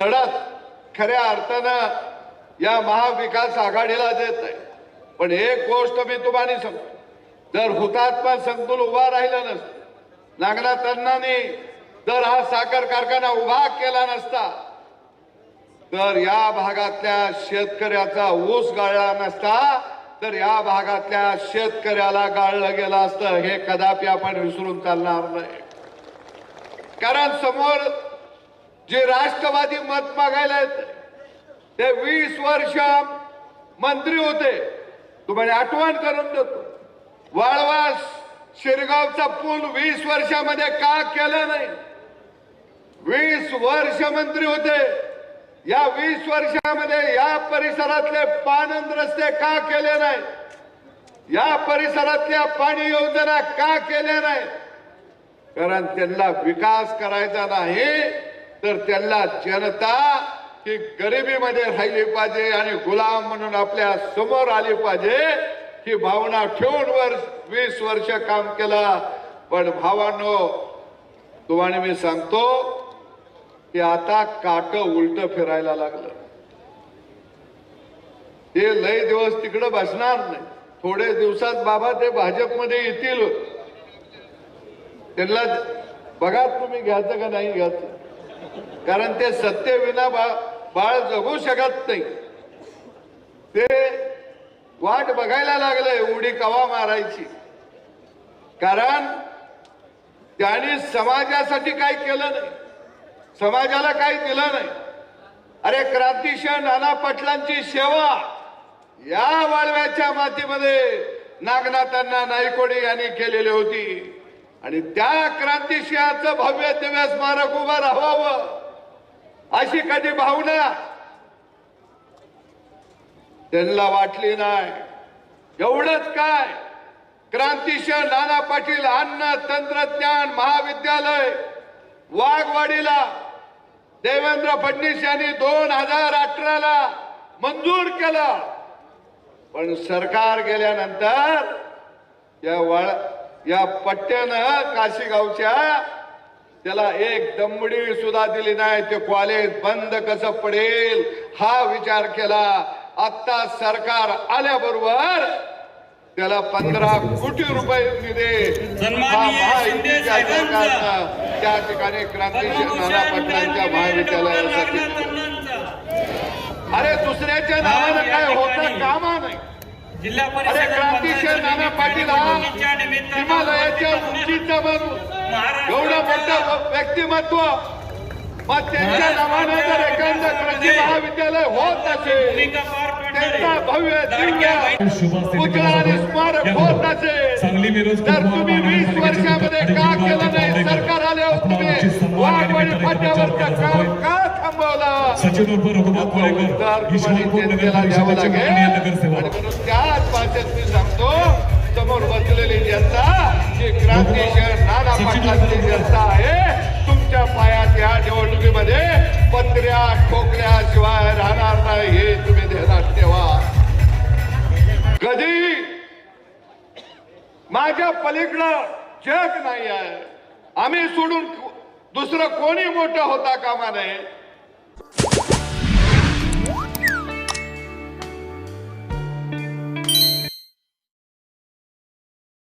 लढत खऱ्या अर्थानं या महाविकास आघाडीला देत आहे. पण एक गोष्ट मी तुम्हाला सांगतो. जर हुतात्मा संकुल उभा राहिलं नसतं नागनाथांनी जर हा साखर कारखाना उभा केला नसता तर या भागातल्या शेतकऱ्याचा ऊस गाळला नसता तर या भागातल्या शेतकऱ्याला गाळलं गेलं असतं हे कदापि आपण विसरून चालणार नाही. कारण समोर जे राष्ट्रवादी मत मागायला येत ते वीस वर्ष मंत्री होते. तुम्हाला आठवण करून देतो. वाळवास शिरगावचा पूल वीस वर्षामध्ये का केलं नाही? वीस वर्ष मंत्री होते. या वीस वर्षामध्ये या परिसरातले पानंद रस्ते का केले नाही? या परिसरातल्या पाणी योजना का केल्या नाही? कारण त्यांना विकास करायचा नाही. तर त्यांना जनता ही गरिबीमध्ये राहिली पाहिजे आणि गुलाम म्हणून आपल्यासमोर आली पाहिजे ही भावना ठेवून वर्ष वीस वर्ष काम केलं. पण भावांनो तुम्हाला मी सांगतो की आता काट उलट फिरायला लागलं. ते लय दिवस तिकडं बसणार नाही. थोडे दिवसात बाबा ते भाजपमध्ये येतील. त्यांना बघा तुम्ही घ्यायचं का नाही घ्यायचं. कारण ते सत्तेविना बा बाळ जगू शकत नाही. ते वाट बघायला लागलंय उडी कवा मारायची. कारण त्यांनी समाजासाठी काय केलं नाही. समाजाला काही दिलं नाही. अरे क्रांतिशय नाना पाटलांची सेवा या वाळव्याच्या मातीमध्ये नागनाथांना नायकोडी यांनी केलेली होती. आणि त्या क्रांतिशिहाचं भव्य दिव्य स्मारक उभं राहावं अशी कधी भावना त्यांना वाटली नाही. एवढंच काय? क्रांतिश नाना पाटील अन्न तंत्रज्ञान महाविद्यालय वाघवाडीला देवेंद्र फडणवीस यांनी दोन हजार अठराला मंजूर केलं. पण सरकार गेल्यानंतर या वळ या पट्ट्यानं काशीगावच्या त्याला एक दमडी सुद्धा दिली नाही. ते कॉलेज बंद कसं पडेल? हा विचार केला. आता सरकार आल्याबरोबर त्याला पंधरा कोटी रुपये निधी महायुतीच्या. सरकारनं त्या ठिकाणी क्रांतिशय नाना पाटलांच्या महाविद्यालयासाठी. अरे दुसऱ्याच्या नावानं काय होतं कामा नाही. जिल्हा अरे परिषद क्रांतिशय नाना पाटील हा. हिमालयाच्या उंचीचा माणूस एवढं मोठं व्यक्तिमत्व मग त्यांच्या नावानं जर एखादं कृषी महाविद्यालय होत असेल त्यांचा भव्य दिव्य पुतळा आणि स्मारक होत असेल. तर तुम्ही वीस वर्षामध्ये का केलं नाही? सरकार आल्यावर तुम्ही वाघवाडी फाट्यावरचं काम का थांबवलं? सचिन म्हणून त्याच भाषेत मी सांगतो समोर बसलेली नाना व्यवस्था आहे. तुमच्या पायात या निवडणुकीमध्ये पत्र्या ठोकल्या शिवाय राहणार नाही हे तुम्ही ध्यानात ठेवा. कधी? माझ्या पलीकडं जग नाही आहे आम्ही सोडून दुसरं कोणी मोठं होता कामा नये?